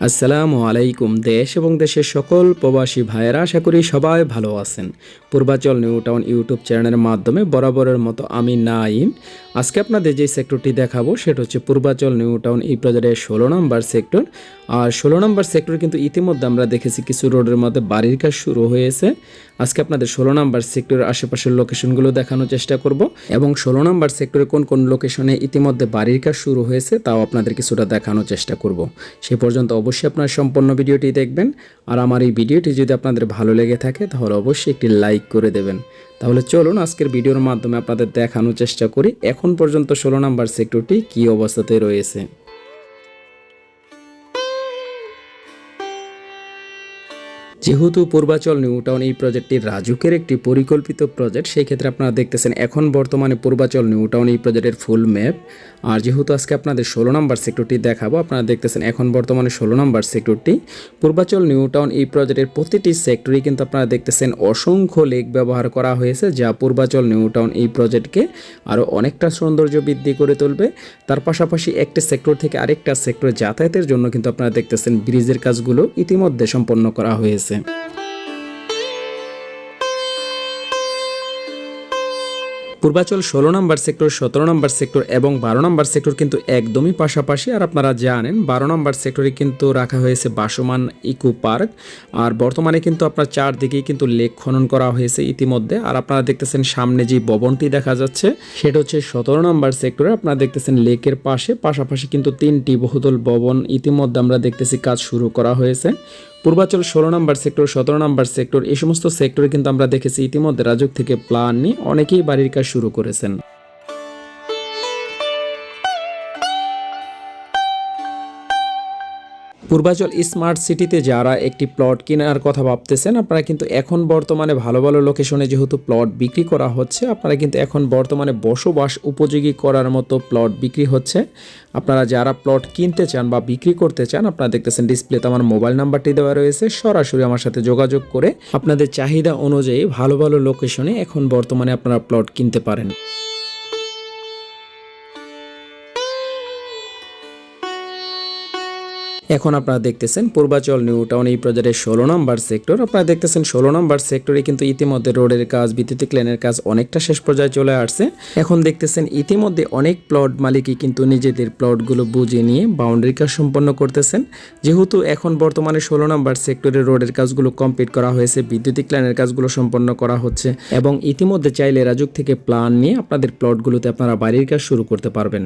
আসসালামু আলাইকুম দেশ এবং দেশের সকল প্রবাসী ভাইয়েরা, আশা করি সবাই ভালো আছেন। পূর্বাচল নিউ টাউন ইউটিউব চ্যানেলের মাধ্যমে বরাবরের মতো আমি নাইম আজকে আপনাদের যে সেক্টরটি দেখাবো, সেটা হচ্ছে পূর্বাচল নিউ টাউন, এই প্রজেক্টের ষোলো নম্বর সেক্টর আর ষোলো নম্বর সেক্টর কিন্তু ইতিমধ্যে আমরা দেখেছি কিছু রোডের মধ্যে বাড়ির কাজ শুরু হয়েছে। আজকে আপনাদের ষোলো নম্বর সেক্টরের আশেপাশের লোকেশনগুলো দেখানোর চেষ্টা করব। এবং ষোলো নম্বর সেক্টরে কোন কোন লোকেশনে ইতিমধ্যে বাড়ির কাজ শুরু হয়েছে, তাও আপনাদের কিছুটা দেখানোর চেষ্টা করব। সে পর্যন্ত অবশ্যই আপনার সম্পূর্ণ ভিডিওটি দেখবেন। আর আমার এই ভিডিওটি যদি আপনাদের ভালো লেগে থাকে, তাহলে অবশ্যই একটি লাইক করে দেবেন। তাহলে চলুন আজকের ভিডিওর মাধ্যমে আপনাদের দেখানোর চেষ্টা করি। এখন পর্যন্ত ষোলো নাম্বার সেক্টরটি কী অবস্থাতে রয়েছে? যেহেতু পূর্বাচল নিউ টাউন এই প্রজেক্টটি রাজুকের একটি পরিকল্পিত প্রজেক্ট, সেই ক্ষেত্রে আপনারা দেখতেছেন এখন বর্তমানে পূর্বাচল নিউ টাউন এই প্রজেক্টের ফুল ম্যাপ আর যেহেতু আজকে আপনাদের ষোলো নম্বর সেক্টরটি দেখাবো, আপনারা দেখতেছেন এখন বর্তমানে ষোলো নম্বর সেক্টরটি পূর্বাচল নিউ টাউন এই প্রজেক্টের প্রতিটি সেক্টরই কিন্তু আপনারা দেখতেছেন অসংখ্য লেক ব্যবহার করা হয়েছে, যা পূর্বাচল নিউ টাউন এই প্রজেক্টকে আরও অনেকটা সৌন্দর্য বৃদ্ধি করে তুলবে। তার পাশাপাশি একটি সেক্টর থেকে আরেকটা সেক্টর যাতায়াতের জন্য কিন্তু আপনারা দেখতেছেন ব্রিজের কাজগুলো ইতিমধ্যে সম্পন্ন করা হয়েছে। পূর্বাচল ষোলো নম্বর সেক্টর, সতেরো নম্বর সেক্টর এবং বারো নম্বর সেক্টর কিন্তু একদমই পাশাপাশি। আর আপনারা জানেন, বারো নম্বর সেক্টরে কিন্তু রাখা হয়েছে বাসমান ইকো পার্ক। আর বর্তমানে কিন্তু আপনার চারদিকেই কিন্তু লেক খনন করা হয়েছে ইতিমধ্যে। আর আপনারা দেখতেছেন সামনে যে ভবনটি দেখা যাচ্ছে, সেটা হচ্ছে সতেরো নম্বর সেক্টরে। আপনারা দেখতেছেন লেকের পাশে, পাশাপাশি কিন্তু তিনটি বহুতল ভবন ইতিমধ্যে আমরা দেখতেছি কাজ শুরু করা হয়েছে। পূর্বাচল ষোলো নম্বর সেক্টর, সতেরো নম্বর সেক্টর এই সমস্ত সেক্টরে কিন্তু আমরা দেখেছি ইতিমধ্যে রাজক থেকে প্লান নিয়ে অনেকেই বাড়ির কাজ শুরু করেছেন। পূর্বাচল স্মার্ট সিটিতে যারা একটি প্লট কেনার কথা ভাবতেছেন, আপনারা কিন্তু এখন বর্তমানে ভালো ভালো লোকেশনে যেহেতু প্লট বিক্রি করা হচ্ছে, আপনারা কিন্তু এখন বর্তমানে বসবাস উপযোগী করার মতো প্লট বিক্রি হচ্ছে। আপনারা যারা প্লট কিনতে চান বা বিক্রি করতে চান, আপনারা দেখতেছেন ডিসপ্লেতে আমার মোবাইল নাম্বারটি দেওয়া রয়েছে, সরাসরি আমার সাথে যোগাযোগ করে আপনাদের চাহিদা অনুযায়ী ভালো ভালো লোকেশনে এখন বর্তমানে আপনারা প্লট কিনতে পারেন। এখন আপনারা দেখতেছেন পূর্বাচল নিউ টাউন এই প্রজেক্টের ষোলো নম্বর সেক্টর। আপনারা দেখতেছেন ষোলো নম্বর সেক্টরে কিন্তু ইতিমধ্যে রোডের কাজ, বিদ্যুতিক লেনের কাজ অনেকটা শেষ পর্যায়ে চলে আসছে। এখন দেখতেছেন ইতিমধ্যে অনেক প্লট মালিকই কিন্তু নিজেদের প্লটগুলো বুঝে নিয়ে বাউন্ডারি কাজ সম্পন্ন করতেছেন। যেহেতু এখন বর্তমানে ষোলো নম্বর সেক্টরে রোডের কাজগুলো কমপ্লিট করা হয়েছে, বিদ্যুতিক লাইনের কাজগুলো সম্পন্ন করা হচ্ছে এবং ইতিমধ্যে চাইলে রাজুক থেকে প্ল্যান নিয়ে আপনাদের প্লটগুলোতে আপনারা বাড়ির কাজ শুরু করতে পারবেন।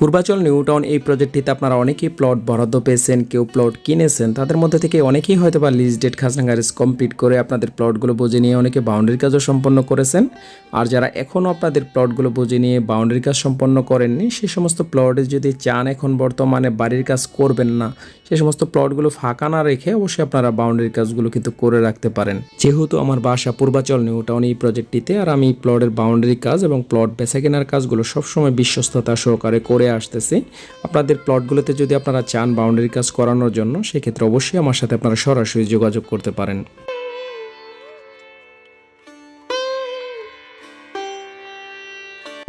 পূর্বাচল নিউটাউন এই প্রজেক্টটিতে আপনারা অনেকেই প্লট বরাদ্দ পেয়েছেন, কেউ প্লট কিনেছেন। তাদের মধ্যে থেকে অনেকেই হয়তো বা লিজ ডেট খাসনাগারেজ কমপ্লিট করে আপনাদের প্লটগুলো বুঝে নিয়ে অনেকে বাউন্ডারি কাজও সম্পন্ন করেছেন। আর যারা এখনও আপনাদের প্লটগুলো বুঝে নিয়ে বাউন্ডারি কাজ সম্পন্ন করেননি, সে সমস্ত প্লটে যদি চান এখন বর্তমানে বাড়ির কাজ করবেন না, সে সমস্ত প্লটগুলো ফাঁকা না রেখে অবশ্যই আপনারা বাউন্ডারি কাজগুলো কিন্তু করে রাখতে পারেন। যেহেতু আমার বাসা পূর্বাচল নিউ টাউন এই প্রজেক্টটিতে আর আমি প্লটের বাউন্ডারি কাজ এবং প্লট বেচা কেনার কাজগুলো সবসময় বিশ্বস্ততা সহকারে করে আসতেছি, আপনাদের প্লটগুলোতে যদি আপনারা চান বাউন্ডারি কাজ করানোর জন্য, সেক্ষেত্রে অবশ্যই আমার সাথে আপনারা সরাসরি যোগাযোগ করতে পারেন।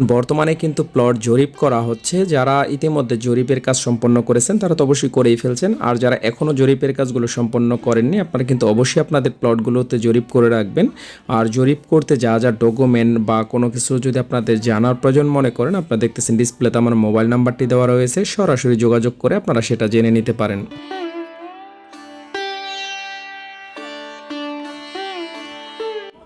বর্তমানে কিন্তু প্লট জরিপ করা হচ্ছে। যারা ইতিমধ্যে জরিপের কাজ সম্পন্ন করেছেন, তারা তো অবশ্যই করেই ফেলছেন। আর যারা এখনও জরিপের কাজগুলো সম্পন্ন করেননি, আপনারা কিন্তু অবশ্যই আপনাদের প্লটগুলোতে জরিপ করে রাখবেন। আর জরিপ করতে যা যা ডকুমেন্ট বা কোনো কিছু যদি আপনাদের জানার প্রয়োজন মনে করেন, আপনারা দেখতেছেন ডিসপ্লেতে আমার মোবাইল নাম্বারটি দেওয়া রয়েছে। সরাসরি যোগাযোগ করে আপনারা সেটা জেনে নিতে পারেন।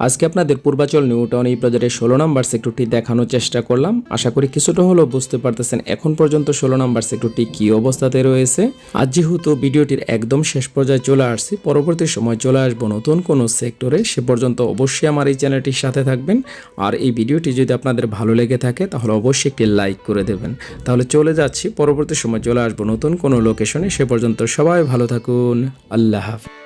আজকে আপনাদের পূর্বাচল নিউ টাউন এই প্রজেক্টের ষোলো নম্বর সেক্টরটি দেখানোর চেষ্টা করলাম। আশা করি কিছুটা হলেও বুঝতে পারতেছেন এখন পর্যন্ত ষোলো নম্বর সেক্টরটি কি অবস্থাতে রয়েছে। আজ যেহেতু ভিডিওটির একদম শেষ পর্যায়ে চলে আসছি, পরবর্তী সময় চলে আসব নতুন কোনো সেক্টরে, সে পর্যন্ত অবশ্যই আমার এই চ্যানেলটির সাথে থাকবেন। আর এই ভিডিওটি যদি আপনাদের ভালো লেগে থাকে, তাহলে অবশ্যই একটি লাইক করে দেবেন। তাহলে চলে যাচ্ছি, পরবর্তী সময় চলে আসব নতুন কোনো লোকেশনে, সে পর্যন্ত সবাই ভালো থাকুন। আল্লাহ হাফিজ।